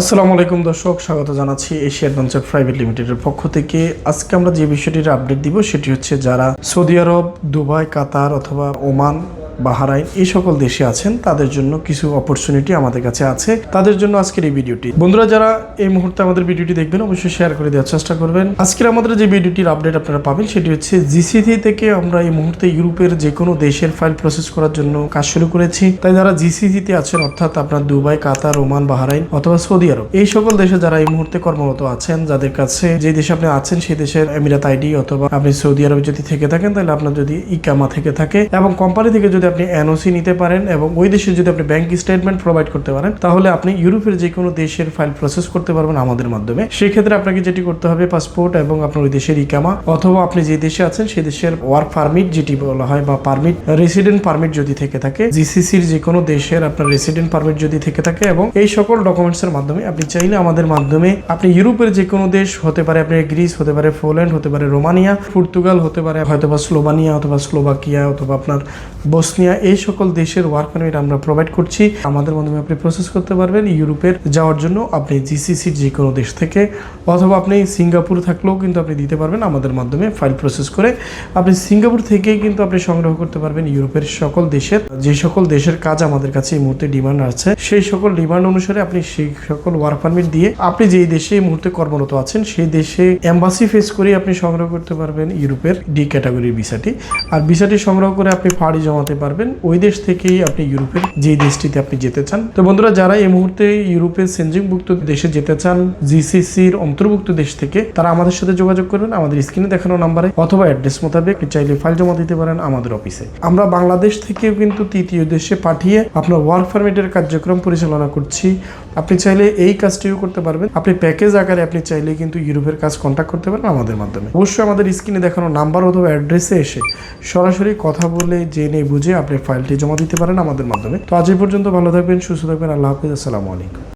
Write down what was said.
আসসালামু আলাইকুম দর্শক, স্বাগত জানাচ্ছি এশিয়া অ্যাডভেঞ্চার প্রাইভেট লিমিটেডের পক্ষ থেকে। আজকে আমরা যে বিষয়টির আপডেট দিব সেটি হচ্ছে যারা সৌদি আরব, দুবাই, কাতার অথবা ওমান বাহারাইন, এই সকল দেশে আছেন, তাদের জন্য কিছু অপরচুনিটি আমাদের কাছে আছে। তাদের জন্য আজকের এই ভিডিওটি বন্ধুরা, যারা এই মুহূর্তে আমাদের ভিডিওটি দেখবেন, অবশ্যই শেয়ার করে দেওয়ার চেষ্টা করবেন। আজকের আমাদের যে ভিডিওটির আপডেট আপনারা পাবেন, সেটি হচ্ছে জিসিসি থেকে আমরা এই মুহূর্তে ইউরোপের যে কোনো দেশের ফাইল প্রসেস করার জন্য কাজ শুরু করেছি। তাই যারা জিসিসিতে আছেন, অর্থাৎ আপনার দুবাই, কাতার, ওমান, বাহারাইন অথবা সৌদি আরব, এই সকল দেশে যারা এই মুহূর্তে কর্মরত আছেন, যাদের কাছে যে দেশে আপনি আছেন, সেই দেশের এমিরাত আইডি অথবা আপনি সৌদি আরবে যদি থেকে থাকেন, তাহলে আপনার যদি ইকামা থেকে থাকে এবং কোম্পানি থেকে যদি আপনি এনওসি নিতে পারেন এবং ওই দেশে যদি আপনি ব্যাংক স্টেটমেন্ট প্রোভাইড করতে পারেন, তাহলে আপনি ইউরোপের যে কোনো দেশের ফাইল প্রসেস করতে পারবেন আমাদের মাধ্যমে। সেই ক্ষেত্রে আপনাকে যেটি করতে হবে পাসপোর্ট এবং আপনার ওই দেশের ইকামা, অথবা আপনি যে দেশে আছেন সেই দেশের ওয়ার্ক পারমিট যেটি বলা হয় বা পারমিট রেসিডেন্ট পারমিট যদি থেকে থাকে জিসিসির যে কোনো দেশের আপনার রেসিডেন্ট পারমিট যদি থেকে থাকে এবং এই সকল ডকুমেন্টসের মাধ্যমে আপনি চাইলে আমাদের মাধ্যমে আপনি ইউরোপের যে কোনো দেশ হতে পারে, আপনি গ্রিস হতে পারে, পোল্যান্ড হতে পারে, রোমানিয়া, পর্তুগাল হতে পারে হয়তো বা স্লোভানিয়া অথবা স্লোভাকিয়া অথবা আপনার বসনিয়া এই সকল দেশের ওয়ার্ক পারমিট আমরা প্রোভাইড করছি। আমাদের মাধ্যমে আপনি প্রসেস করতে পারবেন ইউরোপের যাওয়ার জন্য আপনি জিসিসির যে কোনো দেশ থেকে, অথবা আপনি সিঙ্গাপুর থাকলেও কিন্তু আপনি দিতে পারবেন আমাদের মাধ্যমে ফাইল প্রসেস করে। আপনি সিঙ্গাপুর থেকেই কিন্তু আপনি সংগ্রহ করতে পারবেন ইউরোপের সকল দেশের, যে সকল দেশের কাজ আমাদের কাছে এই মুহূর্তে ডিমান্ড আছে সেই সকল ডিমান্ড অনুসারে আপনি সেই সকল ওয়ার্ক পারমিট দিয়ে আপনি যেই দেশে এই মুহূর্তে কর্মরত আছেন, সেই দেশে এম্বাসি ফেস করে আপনি সংগ্রহ করতে পারবেন ইউরোপের ডি ক্যাটাগরির ভিসাটি আর ভিসাটি সংগ্রহ করে আপনি ফাড়ি জমাতে পারবেন। ওই দেশ থেকেই আপনি ইউরোপের যে দেশটিতে আপনি যেতে চান। তো বন্ধুরা, যারা এই মুহূর্তে ইউরোপের সেনজিংভুক্ত দেশে যেতে চান, জিসিসির অন্তর্ভুক্ত দেশ থেকে, তারা আমাদের সাথে যোগাযোগ করবেন আমাদের স্ক্রিনে দেখানো নাম্বারে অথবা অ্যাড্রেস মোতাবেক। চাইলে ফাইল জমা দিতে পারেন আমাদের অফিসে। আমরা বাংলাদেশ থেকেও কিন্তু তৃতীয় দেশে পাঠিয়ে আপনার ওয়ার্ক পারমিটের কার্যক্রম পরিচালনা করছি। আপনি চাইলে এই কাজটিও করতে পারবেন। আপনি প্যাকেজ আকারে আপনি চাইলে কিন্তু ইউরোপের কাজ কন্ট্যাক্ট করতে পারেন আমাদের মাধ্যমে। অবশ্যই আমাদের স্ক্রিনে দেখানো নাম্বার অথবা অ্যাড্রেসে এসে সরাসরি কথা বলে, জেনে, বুঝে আপনি ফাইলটি জমা দিতে পারেন আমাদের মাধ্যমে। তো আজ এই পর্যন্ত ভালো থাকবেন, সুস্থ থাকবেন, আল্লাহ হাফিজ, আসসালামু আলাইকুম।